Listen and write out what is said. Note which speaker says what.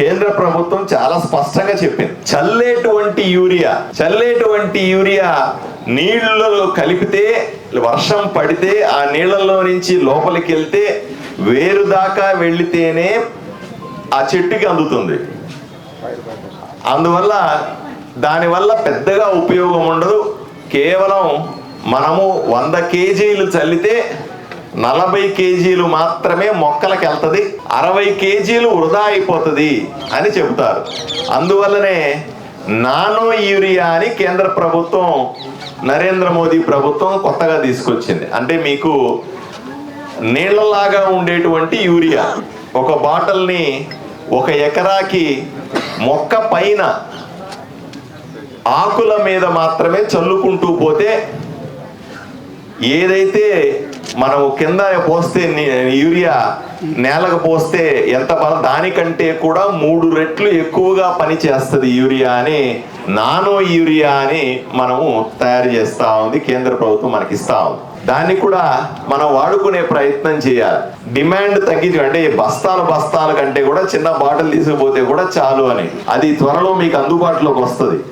Speaker 1: కేంద్ర ప్రభుత్వం చాలా స్పష్టంగా చెప్పింది. చల్లేటువంటి యూరియా చల్లేటువంటి యూరియా నీళ్ళలో కలిపితే వర్షం పడితే ఆ నీళ్ళలో నుంచి లోపలికి వెళ్తే వేరు దాకా వెళితేనే ఆ చెట్టుకి అందుతుంది. అందువల్ల దానివల్ల పెద్దగా ఉపయోగం ఉండదు. కేవలం మనము వంద కేజీలు చల్లితే నలభై కేజీలు మాత్రమే మొక్కలకు వెళ్తుంది అరవై కేజీలు వృధా అయిపోతుంది అని చెబుతారు. అందువల్లనే నానో యూరియా అని కేంద్ర ప్రభుత్వం నరేంద్ర మోదీ ప్రభుత్వం కొత్తగా తీసుకొచ్చింది. అంటే మీకు నీళ్ళలాగా ఉండేటువంటి యూరియా ఒక బాటిల్ని ఒక ఎకరాకి మొక్క పైన ఆకుల మీద మాత్రమే చల్లుకుంటూ పోతే ఏదైతే మనం కింద పోస్తే యూరియా నేలకు పోస్తే ఎంత బల దానికంటే కూడా మూడు రెట్లు ఎక్కువగా పని చేస్తుంది యూరియా అని నానో యూరియా అని మనము తయారు చేస్తా ఉంది కేంద్ర ప్రభుత్వం మనకి ఇస్తా ఉంది. దాన్ని కూడా మనం వాడుకునే ప్రయత్నం చేయాలి. డిమాండ్ తగ్గించు అంటే బస్తాలు బస్తాల కంటే కూడా చిన్న బాటిల్ తీసుకుపోతే కూడా చాలు అని. అది త్వరలో మీకు అందుబాటులోకి వస్తుంది.